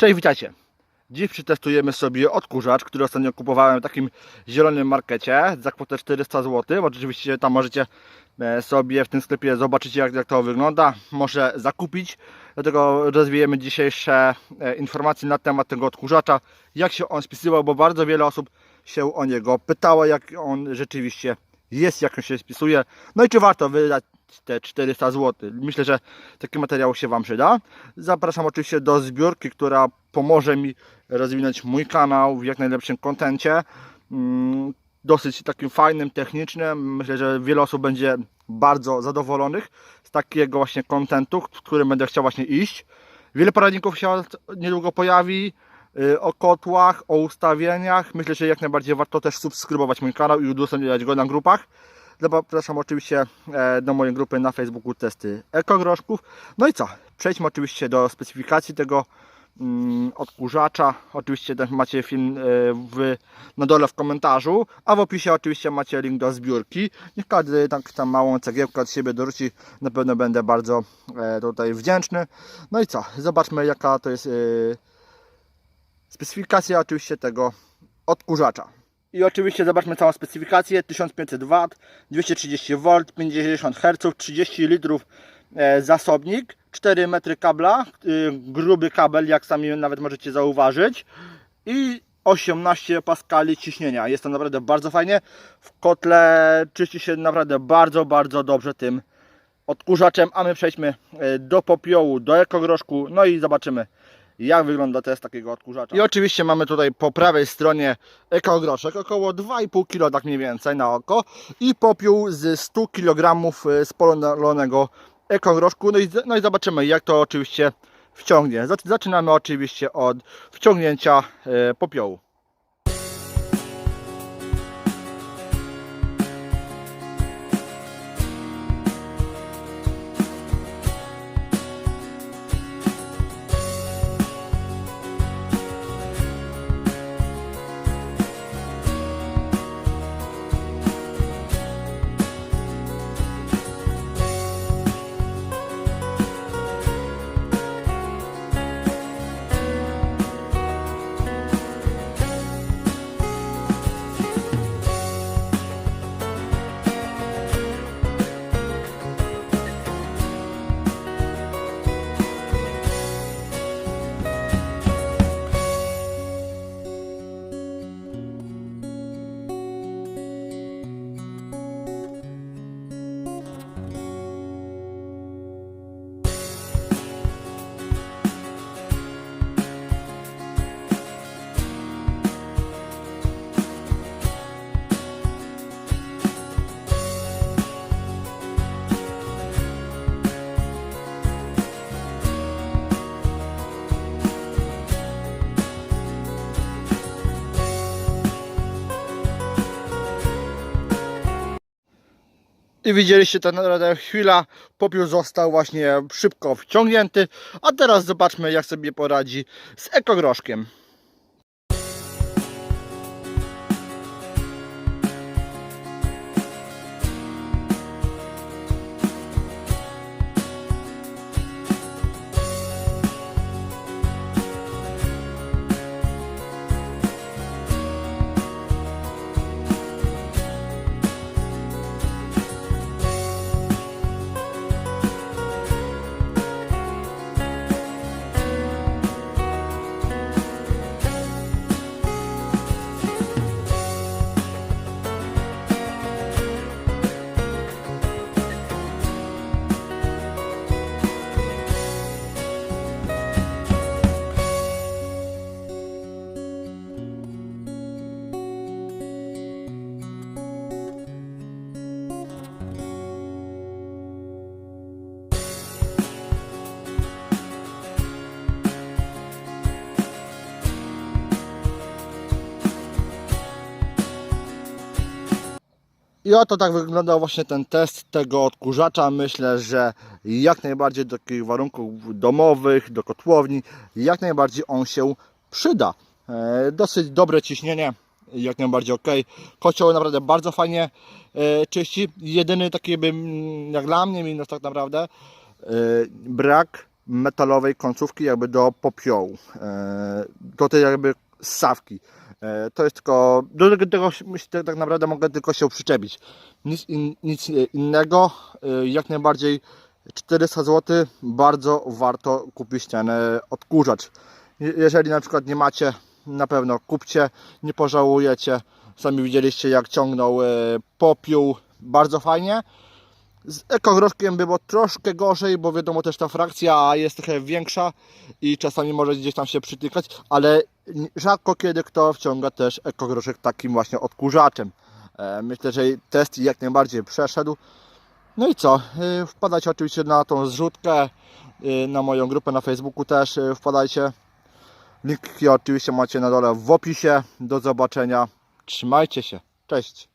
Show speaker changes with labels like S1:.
S1: Cześć, witajcie. Dziś przetestujemy sobie odkurzacz, który ostatnio kupowałem w takim zielonym markecie za kwotę 400 zł. Oczywiście tam możecie e, sobie w tym sklepie zobaczyć jak, jak to wygląda. Może zakupić. Dlatego rozwijemy dzisiejsze e, informacje na temat tego odkurzacza. Jak się on spisywał, bo bardzo wiele osób się o niego pytało, jak on rzeczywiście jest, jak się spisuje. No i czy warto wydać te 400 zł. Myślę, że taki materiał się Wam przyda. Zapraszam oczywiście do zbiórki, która pomoże mi rozwinąć mój kanał w jak najlepszym kontencie. Mm, Dosyć takim fajnym, technicznym. Myślę, że wiele osób będzie bardzo zadowolonych z takiego właśnie kontentu, w którym będę chciał właśnie iść. Wiele poradników się niedługo pojawi o kotłach, o ustawieniach. Myślę, że jak najbardziej warto też subskrybować mój kanał i udostępniać go na grupach. Zapraszam oczywiście e, do mojej grupy na Facebooku testy ekogroszków. No i co? Przejdźmy oczywiście do specyfikacji tego mm, odkurzacza. Oczywiście też macie film e, w, na dole w komentarzu, a w opisie oczywiście macie link do zbiórki. Niech każdy tak tam małą cegiełkę od siebie dorzuci. Na pewno będę bardzo e, tutaj wdzięczny. No i co? Zobaczmy jaka to jest specyfikacja oczywiście tego odkurzacza. I oczywiście zobaczmy całą specyfikację 1500 W, 230 V, 50 Hz, 30 litrów e, zasobnik, 4 metry kabla, y, gruby kabel jak sami nawet możecie zauważyć i 18 paskali ciśnienia. Jest to naprawdę bardzo fajnie. W kotle czyści się naprawdę bardzo, bardzo dobrze tym odkurzaczem, a my przejdźmy e, do popiołu, do ekogroszku, no i zobaczymy jak wygląda test takiego odkurzacza. I oczywiście mamy tutaj po prawej stronie ekogroszek, około 2,5 kg tak mniej więcej na oko i popiół z 100 kg spalonego ekogroszku. No i, no i zobaczymy jak to oczywiście wciągnie. Zac- Zaczynamy oczywiście od wciągnięcia e, popiołu. I widzieliście ten chwila, popiół został właśnie szybko wciągnięty, a teraz zobaczmy jak sobie poradzi z ekogroszkiem. I oto tak wyglądał właśnie ten test tego odkurzacza. Myślę, że jak najbardziej do takich warunków domowych, do kotłowni, jak najbardziej on się przyda. E, dosyć dobre ciśnienie, jak najbardziej ok. Kocioł naprawdę bardzo fajnie e, czyści. Jedyny taki bym, jak dla mnie minus tak naprawdę, e, brak metalowej końcówki jakby do popiołu, do tej jakby ssawki. E, To jest tylko, do tego, myślę, tak naprawdę mogę tylko się przyczepić. Nic, in, nic innego, e, jak najbardziej 400 zł, bardzo warto kupić ten e, odkurzacz. Je- Jeżeli na przykład nie macie, na pewno kupcie, nie pożałujecie. Sami widzieliście jak ciągnął popiół, bardzo fajnie. Z ekogroszkiem było troszkę gorzej, bo wiadomo też ta frakcja jest trochę większa i czasami może gdzieś tam się przytykać, ale rzadko kiedy kto wciąga też ekogroszek takim właśnie odkurzaczem. E, Myślę, że test jak najbardziej przeszedł. No i co? E, Wpadajcie oczywiście na tą zrzutkę, e, na moją grupę na Facebooku też wpadajcie. Linki oczywiście macie na dole w opisie. Do zobaczenia. Trzymajcie się. Cześć.